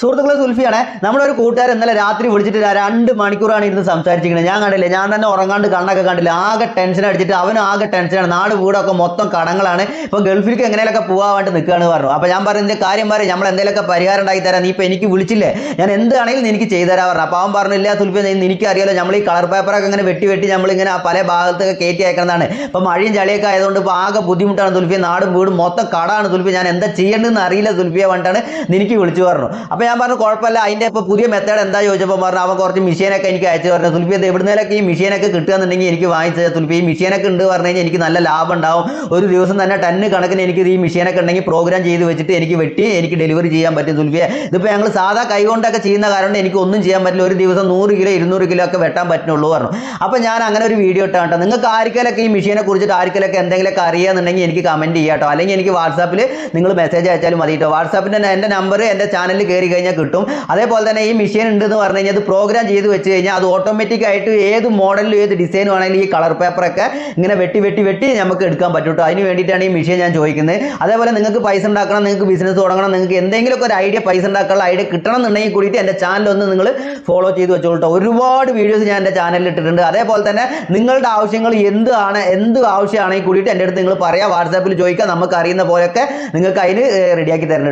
സുഹൃത്തുക്കളെ സുൽഫിയാണ്. നമ്മുടെ ഒരു കൂട്ടുകാരൻ ഇന്നലെ രാത്രി വിളിച്ചിട്ട് രണ്ട് മണിക്കൂറാണ് ഇരുന്ന് സംസാരിച്ചിരിക്കുന്നത്. ഞാൻ കണ്ടില്ല ഞാൻ തന്നെ ഉറങ്ങാണ്ട് കണ്ണൊക്കെ കണ്ടില്ല. ആകെ ടെൻഷൻ അടിച്ചിട്ട് അവനും ആകെ ടെൻഷനാണ് നാട് വീടൊക്കെ മൊത്തം കടങ്ങളാണ്. ഇപ്പൊ ഗൾഫിലേക്ക് എങ്ങനെയൊക്കെ പോകാൻ വേണ്ടി നിൽക്കുകയാണ് പറഞ്ഞു. അപ്പോൾ ഞാൻ പറഞ്ഞു ഇതിന്റെ കാര്യം പറയും. നമ്മൾ എന്തെങ്കിലുമൊക്കെ പരിഹാരം ഉണ്ടാക്കി തരാം. നീ ഇപ്പൊ എനിക്ക് വിളിച്ചില്ലേ? ഞാൻ എന്താണെങ്കിലും എനിക്ക് ചെയ്തു തരാൻ പറഞ്ഞു. അപ്പോൾ അവൻ പറഞ്ഞു പറഞ്ഞില്ല സുൽഫി എനിക്ക് അറിയാലോ നമ്മൾ ഈ കളർ പേപ്പറൊക്കെ ഇങ്ങനെ വെട്ടി വെട്ടി നമ്മൾ ഇങ്ങനെ പല ഭാഗത്തൊക്കെ കയറ്റി അയക്കുന്നതാണ് ഇപ്പൊ മഴയും ചളിയൊക്കെ ആയതുകൊണ്ട് ഇപ്പൊ ആകെ ബുദ്ധിമുട്ടാണ് സുൽഫിയ നാടും വീടും മൊത്തം കടാണ് തുൽഫി ഞാൻ എന്താ ചെയ്യേണ്ടതെന്ന് അറിയില്ല തുൽഫിയെ വേണ്ടിയാണ് എനിക്ക് വിളിച്ചു പറഞ്ഞു. അപ്പൊ ഞാൻ പറഞ്ഞു കുഴപ്പമില്ല. അതിന്റെ ഇപ്പൊ പുതിയ മെത്തേഡ് എന്താ ചോദിച്ചപ്പോൾ പറഞ്ഞു അവൻ കുറച്ച് മെഷീനൊക്കെ എനിക്ക് അയച്ചു പറഞ്ഞു തുൽഫി ഇത് എവിടുന്നേലൊക്കെ ഈ മെഷീനൊക്കെ കിട്ടുകയെന്നുണ്ടെങ്കിൽ എനിക്ക് വാങ്ങിച്ചത് തുൽഫി ഈ മെഷീനൊക്കെ ഉണ്ട് പറഞ്ഞു കഴിഞ്ഞാൽ എനിക്ക് നല്ല ലാഭം ഉണ്ടാവും. ഒരു ദിവസം തന്നെ ടണ്ണ് കണക്കിന് എനിക്ക് ഈ മെഷീനൊക്കെ ഉണ്ടെങ്കിൽ പ്രോഗ്രാം ചെയ്ത് വെച്ചിട്ട് എനിക്ക് വെട്ടി എനിക്ക് ഡെലിവറി ചെയ്യാൻ പറ്റും തുൽഫിയെ ഇതിപ്പോൾ ഞങ്ങൾ സാധാ കൈകൊണ്ടൊക്കെ ചെയ്യുന്ന കാരണം എനിക്ക് ഒന്നും ചെയ്യാൻ പറ്റില്ല. ഒരു ദിവസം നൂറ് കിലോ ഇരുന്നൂറ് കിലോ ഒക്കെ വെട്ടാൻ പറ്റുള്ളൂ പറഞ്ഞു. അപ്പോൾ ഞാൻ അങ്ങനെ ഒരു വീഡിയോ ഇട്ടാ കേട്ടോ. നിങ്ങൾക്ക് ആർക്കെങ്കിലൊക്കെ ഈ മെഷീനെ കുറിച്ചിട്ട് ആർക്കെങ്കിലൊക്കെ എന്തെങ്കിലുമൊക്കെ അറിയാന്നുണ്ടെങ്കിൽ എനിക്ക് കമന്റ് ചെയ്യാം കേട്ടോ. അല്ലെങ്കിൽ എനിക്ക് വാട്സാപ്പിൽ നിങ്ങൾ മെസ്സേജ് അയച്ചാലും മതി കേട്ടോ. വാട്സാപ്പിന്റെ എന്റെ നമ്പർ എന്റെ ചാനലിൽ കയറി കഴിഞ്ഞാൽ കിട്ടും. അതേപോലെ തന്നെ ഈ മെഷീൻ ഉണ്ടെന്ന് പറഞ്ഞു കഴിഞ്ഞാൽ അത് പ്രോഗ്രാം ചെയ്ത് വെച്ച് കഴിഞ്ഞാൽ അത് ഓട്ടോമാറ്റിക് ആയിട്ട് ഏത് മോഡലിലും ഏത് ഡിസൈനും ആണെങ്കിലും ഈ കളർ പേപ്പറൊക്കെ ഇങ്ങനെ വെട്ടി വെട്ടി വെട്ടി നമുക്ക് എടുക്കാൻ പറ്റും കേട്ടോ അതിന് വേണ്ടിയിട്ടാണ് ഈ മെഷീൻ ഞാൻ ചോദിക്കുന്നത്. അതേപോലെ നിങ്ങൾക്ക് പൈസ ഉണ്ടാക്കണം നിങ്ങൾക്ക് ബിസിനസ് തുടങ്ങണം നിങ്ങൾക്ക് എന്തെങ്കിലുമൊക്കെ ഒരു ഐഡിയ പൈസ ഉണ്ടാക്കാനുള്ള ഐഡിയ കിട്ടണം എന്നുണ്ടെങ്കിൽ കൂടിയിട്ട് എന്റെ ചാനൽ ഒന്ന് നിങ്ങൾ ഫോളോ ചെയ്ത് വെച്ചോളൂ ഒരുപാട് വീഡിയോസ് ഞാൻ എന്റെ ചാനലിൽ ഇട്ടിട്ടുണ്ട്. അതേപോലെ തന്നെ നിങ്ങളുടെ ആവശ്യങ്ങൾ എന്താണ് എന്ത് ആവശ്യമാണെങ്കിൽ കൂടിയിട്ട് എന്റെ അടുത്ത് നിങ്ങൾ പറയാം. വാട്സാപ്പിൽ ചോദിക്കാം. നമുക്ക് അറിയുന്ന പോലെയൊക്കെ നിങ്ങൾക്ക് അതിന് റെഡിയാക്കി തരുന്നുണ്ട്.